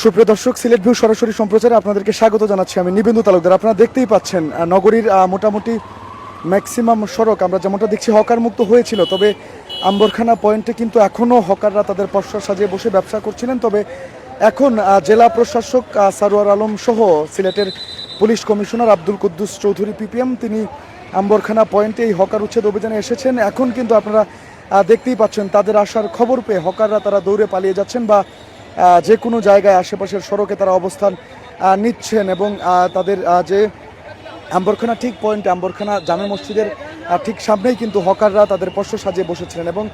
সুপ্রিয় দর্শক, সিলেট ভিউ সরাসরি সম্প্রচারে আপনাদেরকে স্বাগত জানাচ্ছি আমি নিবেন্দু তালুকদার। আপনারা দেখতেই পাচ্ছেন নগরীর মোটামুটি ম্যাক্সিমাম সড়ক, আমরা যেমনটা দেখছি হকার মুক্ত হয়েছিল, তবে আম্বরখানা পয়েন্টে কিন্তু এখনও হকাররা তাদের পশ্চা সাজিয়ে বসে ব্যবসা করছিলেন। তবে এখন জেলা প্রশাসক সারোয়ার আলম সহ সিলেটের police commissioner Abdul Quddus Chowdhury PPM, তিনি আম্বরখানা পয়েন্টে এই হকার উচ্ছেদ অভিযানে এসেছেন। এখন কিন্তু আপনারা দেখতেই পাচ্ছেন, তাদের আসার খবর পেয়ে হকাররা তারা দৌড়ে পালিয়ে যাচ্ছেন বা যে কোনো জায়গায় আশেপাশের সড়কে তারা অবস্থান নিচ্ছেন এবং তাদের যে আম্বরখানা, ঠিক পয়েন্টে আম্বরখানা, জামে মসজিদের ঠিক সামনেই কিন্তু হকাররা তাদের পশ্চ সাজিয়ে বসেছিলেন এবং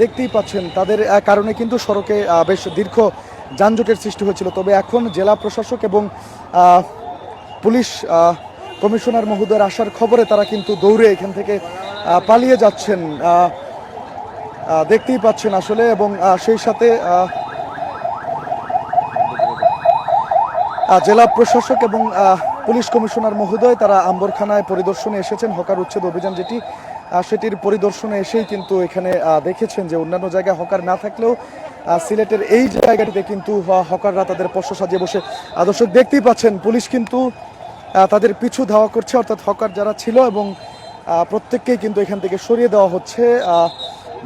দেখতেই পাচ্ছেন তাদের কারণে কিন্তু সড়কে বেশ দীর্ঘ যানজটের সৃষ্টি হয়েছিল। তবে এখন জেলা প্রশাসক এবং পুলিশ কমিশনার মহোদয়ের আসার খবরে তারা কিন্তু দৌড়ে এখান থেকে পালিয়ে যাচ্ছেন। দেখতেই পাচ্ছেন আসলে এবং সেই সাথে জেলা প্রশাসক এবং পুলিশ কমিশনার মহোদয় তারা আম্বরখানায় পরিদর্শনে এসেছেন। হকার উচ্ছেদ অভিযান যেটি সেটির পরিদর্শনে এসেই কিন্তু এখানে দেখেছেন যে অন্যান্য জায়গায় হকার না থাকলেও সিলেটের এই জায়গাটিতে কিন্তু হকাররা তাদের পশ্চ সাজিয়ে বসে দর্শক দেখতেই পাচ্ছেন। পুলিশ কিন্তু তাদের পিছু ধাওয়া করছে, অর্থাৎ হকার যারা ছিল এবং প্রত্যেককেই কিন্তু এখান থেকে সরিয়ে দেওয়া হচ্ছে।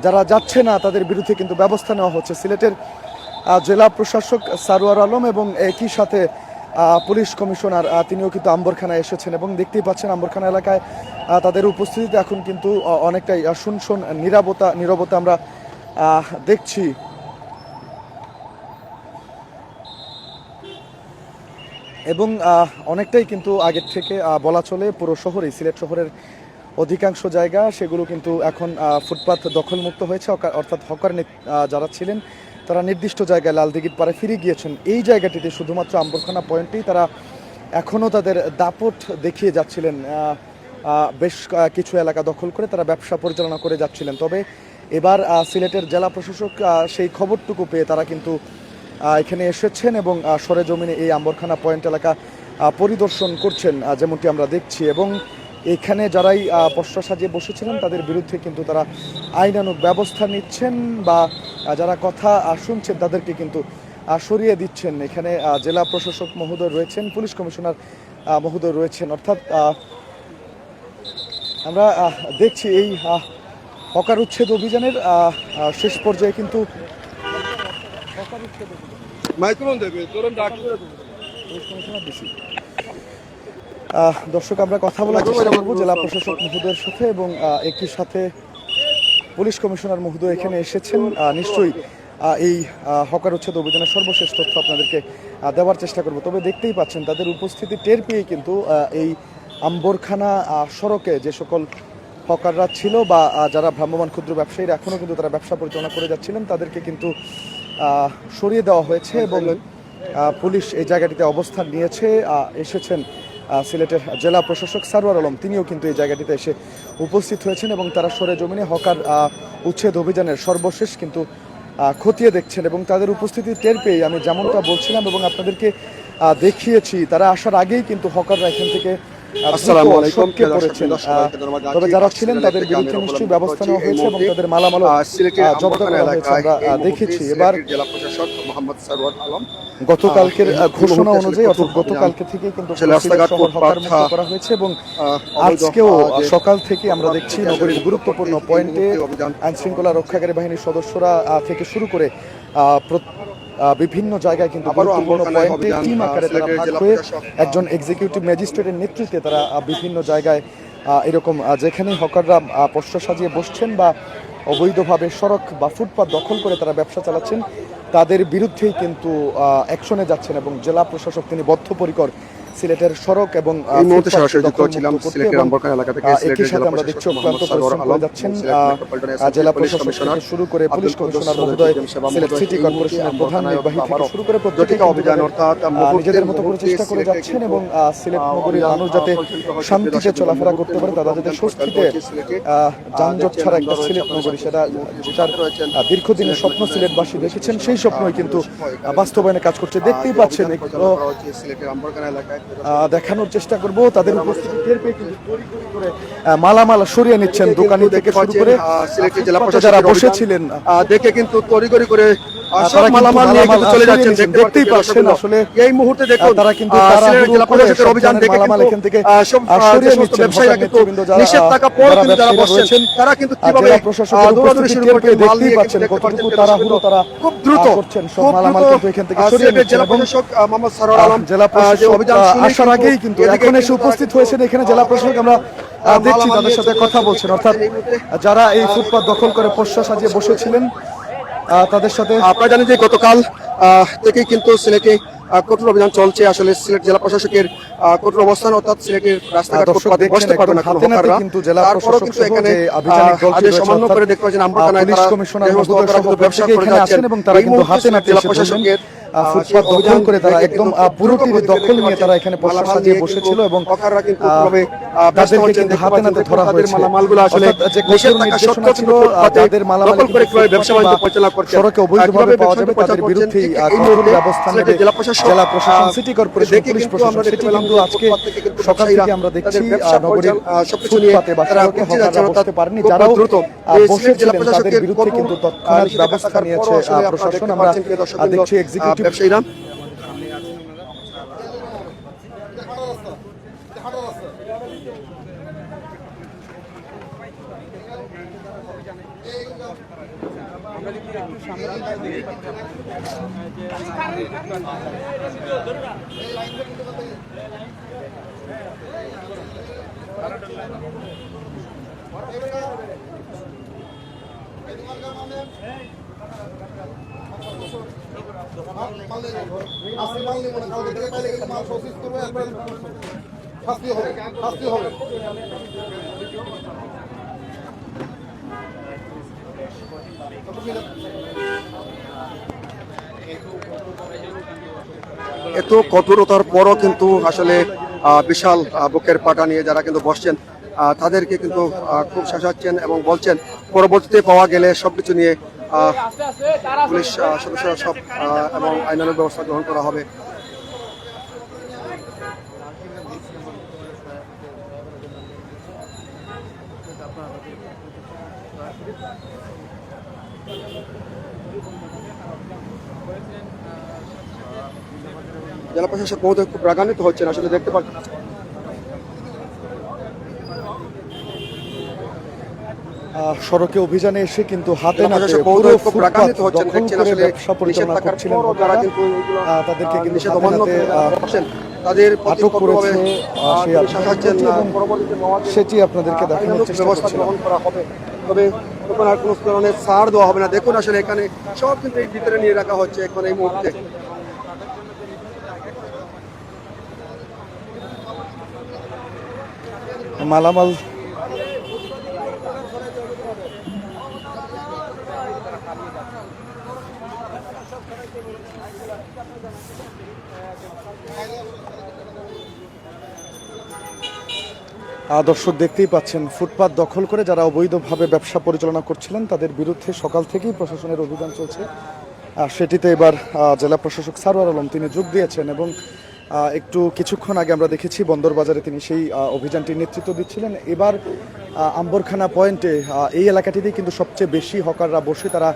যারা যাচ্ছে না, তাদের বিরুদ্ধে কিন্তু ব্যবস্থা নেওয়া হচ্ছে। সিলেটের জেলা প্রশাসক সারোয়ার আলম এবং একই সাথে পুলিশ কমিশনার তিনিও কিন্তু আম্বরখানায় এসেছেন এবং দেখতেই পাচ্ছেন আম্বরখানা এলাকায় তাদের উপস্থিতিতে এখন কিন্তু অনেকটাই শুনশুন নিরাপত্তা নিরবতা আমরা দেখছি। এবং অনেকটাই কিন্তু আগের থেকে বলা চলে পুরো শহরেই সিলেট শহরের অধিকাংশ জায়গা সেগুলো কিন্তু এখন আহ, ফুটপাত দখলমুক্ত হয়েছে অর্থাৎ হকার যারা ছিলেন তারা নির্দিষ্ট জায়গায় লালদিঘির পাড়ে ফিরে গিয়েছেন। এই জায়গাটিতে শুধুমাত্র আম্বরখানা পয়েন্টেই তারা এখনও তাদের দাপট দেখিয়ে যাচ্ছিলেন। বেশ কিছু এলাকা দখল করে তারা ব্যবসা পরিচালনা করে যাচ্ছিলেন। তবে এবার সিলেটের জেলা প্রশাসক সেই খবরটুকু পেয়ে তারা কিন্তু এখানে এসেছেন এবং সরেজমিনে এই আম্বরখানা পয়েন্ট এলাকা পরিদর্শন করছেন যেমনটি আমরা দেখছি। এবং এখানে যারাই পশ্চা সাজিয়ে বসেছিলেন তাদের বিরুদ্ধে কিন্তু তারা আইনানুগ ব্যবস্থা নিচ্ছেন বা যারা কথা শুনছেন তাদেরকে কিন্তু সরিয়ে দিচ্ছেন। এখানে জেলা প্রশাসক মহোদয় রয়েছেন পুলিশ কমিশনার মহোদয় রয়েছেন। অর্থাৎ আমরা দেখছি এই হকার উচ্ছেদ অভিযানের শেষ পর্যায়ে কিন্তু মাইক্রোফোন দেবে তোর ডাক। আহ, দর্শক, আমরা কথা বলার চেষ্টা করব জেলা প্রশাসক মহোদয়ের সাথে এবং একই সাথে পুলিশ কমিশনার মহোদয় এখানে এসেছেন। নিশ্চয়ই এই হকার উচ্ছেদ অভিযানের সর্বশেষ তথ্য আপনাদেরকে দেওয়ার চেষ্টা করব। তবে দেখতেই পাচ্ছেন, তাদের উপস্থিতি টের পেয়ে কিন্তু এই আম্বরখানা সড়কে যে সকল হকাররা ছিল বা যারা ভ্রাম্যমাণ ক্ষুদ্র ব্যবসায়ীরা এখনও কিন্তু তারা ব্যবসা পরিচালনা করে যাচ্ছিলেন, তাদেরকে কিন্তু সরিয়ে দেওয়া হয়েছে এবং পুলিশ এই জায়গাটিতে অবস্থান নিয়েছে এসেছেন। সিলেটের জেলা প্রশাসক সারওয়ার আলম তিনিও কিন্তু এই জায়গাটিতে এসে উপস্থিত হয়েছেন এবং তারা সরে জমিনে হকার উচ্ছেদ অভিযানের সর্বশেষ কিন্তু খতিয়ে দেখছেন এবং তাদের উপস্থিতি টের পেয়ে আমি যেমনটা বলছিলাম এবং আপনাদেরকে দেখিয়েছি তারা আসার আগেই কিন্তু হকাররা এখান থেকে। তবে যারা ছিলেন তাদের বিরুদ্ধে নিশ্চয়ই ব্যবস্থা নেওয়া হয়েছে এবং তাদের মালামালও আহ, সিলেটের আহ, জব্দ করা হয়েছে আমরা দেখেছি। এবার জেলা প্রশাসক মোহাম্মদ সারওয়ার আলম। গতকালকের ঘোষণা অনুযায়ী অর্থাৎ গতকালকে থেকে কিন্তু করা হয়েছে এবং আজকেও সকাল থেকে আমরা দেখছি নগরীর গুরুত্বপূর্ণ পয়েন্টে আইন শৃঙ্খলা রক্ষাকারী বাহিনীর সদস্যরা থেকে শুরু করে বিভিন্ন জায়গায় কিন্তু আবারও গুরুত্বপূর্ণ পয়েন্টে টিম আকারে তারা ভাগ হয়ে একজন এক্সিকিউটিভ ম্যাজিস্ট্রেটের নেতৃত্বে তারা বিভিন্ন জায়গায় এরকম যেখানে হকাররা পোস্টার সাজিয়ে বসছেন বা অবৈধভাবে সড়ক বা ফুটপাত দখল করে তারা ব্যবসা চালাচ্ছেন তাদের বিরুদ্ধেই কিন্তু অ্যাকশনে যাচ্ছেন এবং জেলা প্রশাসক তিনি বদ্ধপরিকর সিলেটের সড়ক এবং এই মুহূর্তে সরাসরি যুক্ত ছিলাম সিলেটের এলাকা থেকে একই সাথে আমরা দেখছি অক্লান্ত পরিশ্রম করে যাচ্ছেন জেলা থেকে শুরু করে পুলিশ কমিশনার মহোদয় সিলেট সিটি কর্পোরেশনের প্রধান নির্বাহী থেকে শুরু করে অভিযান অর্থাৎ নিজেদের মতো করে চেষ্টা করে যাচ্ছেন এবং সিলেট নগরীর মানুষ যাতে শান্তিতে চলাফেরা করতে পারে তারা যাতে স্বস্তিতে যানজট ছাড়া একটা সিলেট নগরী সেটা যেটার দীর্ঘদিনের স্বপ্ন সিলেটবাসী দেখেছেন সেই স্বপ্নই কিন্তু বাস্তবায়নে কাজ করছে দেখতেই পাচ্ছেন সিলেটের আম্বরখানা এলাকায় দেখানোর চেষ্টা করব। তাদের উপস্থিতি টের পেয়ে করে, মালামাল সরিয়ে নিচ্ছেন দোকানি থেকে শুরু করে যারা বসেছিলেন। আহ, দেখে কিন্তু তড়িগড়ি করে তারা মালামাল নিয়ে কিন্তু চলে যাচ্ছেন দেখতেই পাচ্ছেন পাচ্ছেন আসলে এই মুহূর্তে দেখুন তারা কিন্তু আহ, তারা সিলেট জেলা প্রশাসকের অভিযান দেখে কিন্তু, এখান থেকে আহ, সব আহ, আহ, যে সরিয়ে সমস্ত ব্যবসায়ীরা কিন্তু নিষেধ থাকা আহ, কিন্তু যারা বসছেন তারা কিন্তু কীভাবে জেলা আহ, প্রশাসকের দৌড়াদৌড়ি শুরু টের মাল নিয়ে পাচ্ছেন কতটুকু পাচ্ছেন তাড়াহুড়ো তারা খুব দ্রুত করছেন সব মালামাল কিন্তু এখান থেকে সরিয়ে জেলা প্রশাসক মোহাম্মদ সারোয়ার আলম জেলা প্রশাসক অভিযান আসার আগেই কিন্তু এদিকে এখন এসে উপস্থিত হয়েছেন এখানে জেলা প্রশাসক আমরা দেখছি তাদের সাথে কথা বলছেন অর্থাৎ যারা এই ফুটপাত দখল করে পোষ্যা সাজিয়ে বসেছিলেন তাদের সাথে আপনারা জানেন যে গতকাল থেকেই কিন্তু সিলেটে কঠোর অভিযান চলছে। আসলে সিলেট জেলা প্রশাসকের কঠোর অবস্থান অর্থাৎ সিলেটের রাস্তাঘাট বসতে পারবে না। কিন্তু জেলা প্রশাসক কিন্তু এখানে আদেশ করে দেখতে পাচ্ছেন আমরা পুলিশ তারা কমিশনার কিন্তু ব্যবসা করে যাচ্ছেন। এবং তারা কিন্তু হাতে নাতে জেলা প্রশাসকের ফুটপাত দখল করে তারা একদম কিন্তু পুরোটি দখল নিয়ে তারা এখানে পাচ্ছেন। সাজিয়ে বসেছিল এবং কিন্তু তাদেরকে কিন্তু হাতে নাতে ধরা হয়েছে মালামালগুলো আসলে যে কঠোর নির্দেশনা ছিল কিন্তু আহ, ফুটপাতে যাদের মালামাল করে কীভাবে ব্যবসা বাণিজ্য পরিচালনা করছেন সড়কে অবৈধভাবে পাওয়া যাবে তাদের কঠোর ব্যবস্থা নেবে জেলা প্রশাসন সিটি কর্পোরেশন পুলিশ প্রশাসন আমরা সেটি কিন্তু আজকে কিন্তু সকাল থেকে আমরা দেখছি তাদের নগরীর সবকিছু নিয়ে বা সড়কে হকাররা বসতে পারেনি যারাও দ্রুত আহ, এই সিলেট জেলা বসেছিলেন তাদের প্রশাসকের বিরুদ্ধে কঠোর, কিন্তু আহ, তৎক্ষণাৎ এত কঠোরতার পরও কিন্তু আসলে বিশাল বুকের পাটা নিয়ে যারা কিন্তু বসছেন তাদেরকে কিন্তু খুব শাসাচ্ছেন এবং বলছেন পরবর্তীতে পাওয়া গেলে সবকিছু নিয়ে আহ, পুলিশ সদস্যরা সব এবং আইনানুগ ব্যবস্থা গ্রহণ করা হবে। জেলা প্রশাসক মহোদয় খুব রাগান্বিত হচ্ছেন, আসলে দেখতে পাচ্ছেন সড়কে অভিযানে এসে কিন্তু হাতে নাতে পুরো ফুটপাত দখল করে ব্যবসা পরিচালনা করছিলেন যারা কিন্তু তাদেরকে কিন্তু হাতে নাতে, তাদের আটক করেছে সেই আটক করেছে এবং সেটি আপনাদেরকে দেখানোর চেষ্টা ব্যবস্থা করা হবে। তবে তখন আর কোনো ধরনের ছাড় দেওয়া হবে না। দেখুন আসলে এখানে সব কিন্তু এই ভিতরে নিয়ে রাখা হচ্ছে এখন এই মুহূর্তে। মালামাল দর্শক দেখতেই পাচ্ছেন, ফুটপাত দখল করে যারা অবৈধভাবে ব্যবসা পরিচালনা করছিলেন, তাদের বিরুদ্ধে সকাল থেকেই প্রশাসনের অভিযান চলছে। সেটিতে এবার জেলা প্রশাসক সারোয়ার আলম, তিনি যোগ দিয়েছেন এবং একটু কিছুক্ষণ আগে আমরা দেখেছি বন্দর বাজারে তিনি সেই অভিযানটির নেতৃত্ব দিচ্ছিলেন। এবার আম্বরখানা পয়েন্টে এই এলাকাটিতেই কিন্তু সবচেয়ে বেশি হকাররা বসে তারা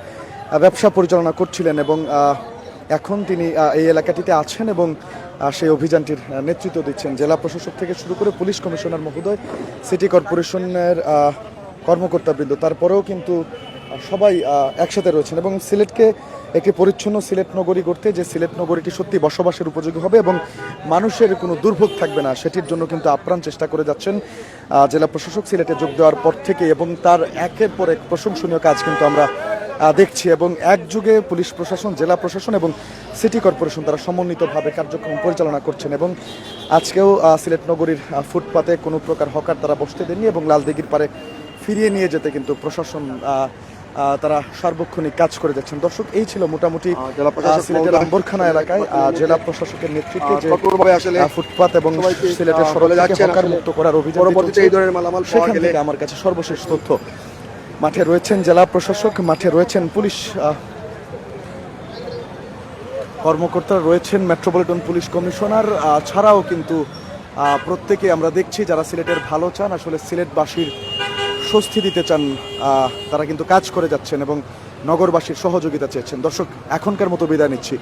ব্যবসা পরিচালনা করছিলেন এবং এখন তিনি এই এলাকাটিতে আছেন এবং সেই অভিযানটির নেতৃত্ব দিচ্ছেন জেলা প্রশাসক থেকে শুরু করে পুলিশ কমিশনার মহোদয়, সিটি কর্পোরেশনের কর্মকর্তাবৃন্দ। তারপরেও কিন্তু সবাই একসাথে রয়েছেন এবং সিলেটকে একটি পরিচ্ছন্ন সিলেট নগরী করতে যে সিলেট নগরীটি সত্যি বসবাসের উপযোগী হবে এবং মানুষের কোনো দুর্ভোগ থাকবে না, সেটির জন্য কিন্তু আপ্রাণ চেষ্টা করে যাচ্ছেন জেলা প্রশাসক সিলেটে যোগ দেওয়ার পর থেকে এবং তার একের পর এক প্রশংসনীয় কাজ কিন্তু আমরা দেখছি এবং একযুগে পুলিশ প্রশাসন জেলা প্রশাসন এবং সিটি কর্পোরেশন তারা সমন্বিতভাবে কার্যক্রম পরিচালনা করছেন এবং আজকেও সিলেট নগরীর ফুটপাতে কোনো প্রকার হকার তারা বসতে দেননি এবং লালদিঘির পারে ফিরিয়ে নিয়ে যেতে কিন্তু প্রশাসন তারা সার্বক্ষণিক কাজ করে যাচ্ছেন। দর্শক এই ছিল মোটামুটি সিলেটের আম্বরখানা এলাকায় জেলা প্রশাসকের নেতৃত্বে যে ফুটপাত এবং সিলেটের আসলে। মুক্ত করার অভিযান সেখান থেকে আমার কাছে সর্বশেষ তথ্য। মাঠে রয়েছেন জেলা প্রশাসক মাঠে রয়েছেন পুলিশ আহ, কর্মকর্তা রয়েছেন মেট্রোপলিটন পুলিশ কমিশনার ছাড়াও কিন্তু প্রত্যেকে আমরা দেখছি যারা সিলেটের ভালো চান আসলে সিলেটবাসীর স্বস্তি দিতে চান তারা কিন্তু কাজ করে যাচ্ছেন এবং নগরবাসীর সহযোগিতা চেয়েছেন। দর্শক এখনকার মতো বিদায় নিচ্ছি।